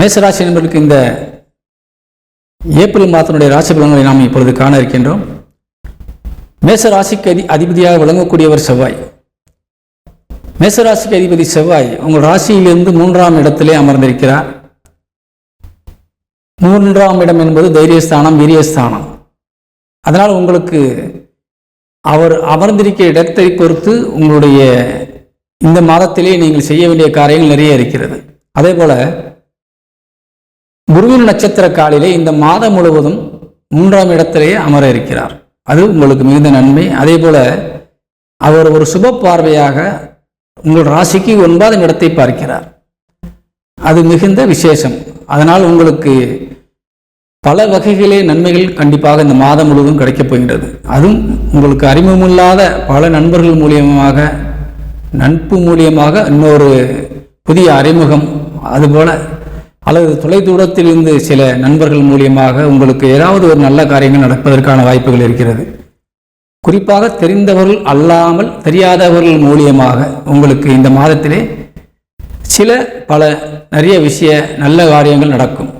மேசராசி நண்பர்களுக்கு இந்த ஏப்ரல் மாதத்தினுடைய ராசி பலன்களை நாம் இப்பொழுது காண இருக்கின்றோம். மேச ராசிக்கு அதி அதிபதியாக விளங்கக்கூடியவர் செவ்வாய். மேசராசிக்கு அதிபதி செவ்வாய் உங்கள் ராசியிலிருந்து மூன்றாம் இடத்திலே அமர்ந்திருக்கிறார். மூன்றாம் இடம் என்பது தைரியஸ்தானம் வீரியஸ்தானம். அதனால் உங்களுக்கு அவர் அமர்ந்திருக்க இடத்தை பொறுத்து உங்களுடைய இந்த மாதத்திலே நீங்கள் செய்ய வேண்டிய காரியங்கள் நிறைய இருக்கிறது. அதே போல் குருவின் நட்சத்திர காலிலே இந்த மாதம் முழுவதும் மூன்றாம் இடத்திலேயே அமர இருக்கிறார். அது உங்களுக்கு மிகுந்த நன்மை. அதே போல அவர் ஒரு சுப பார்வையாக உங்கள் ராசிக்கு ஒன்பதாம் இடத்தை பார்க்கிறார். அது மிகுந்த விசேஷம். அதனால் உங்களுக்கு பல வகைகளே நன்மைகள் கண்டிப்பாக இந்த மாதம் முழுவதும் கிடைக்கப் போகின்றது. அதுவும் உங்களுக்கு அறிமுகமில்லாத பல நண்பர்கள் மூலியமாக நட்பு மூலியமாக இன்னொரு புதிய அறிமுகம். அதுபோல அல்லது தொலைதூரத்தில் இருந்து சில நண்பர்கள் மூலியமாக உங்களுக்கு ஏதாவது ஒரு நல்ல காரியங்கள் நடப்பதற்கான வாய்ப்புகள் இருக்கிறது. குறிப்பாக தெரிந்தவர்கள் அல்லாமல் தெரியாதவர்கள் மூலியமாக உங்களுக்கு இந்த மாதத்திலே சில பல நிறைய விஷய நல்ல காரியங்கள் நடக்கும்.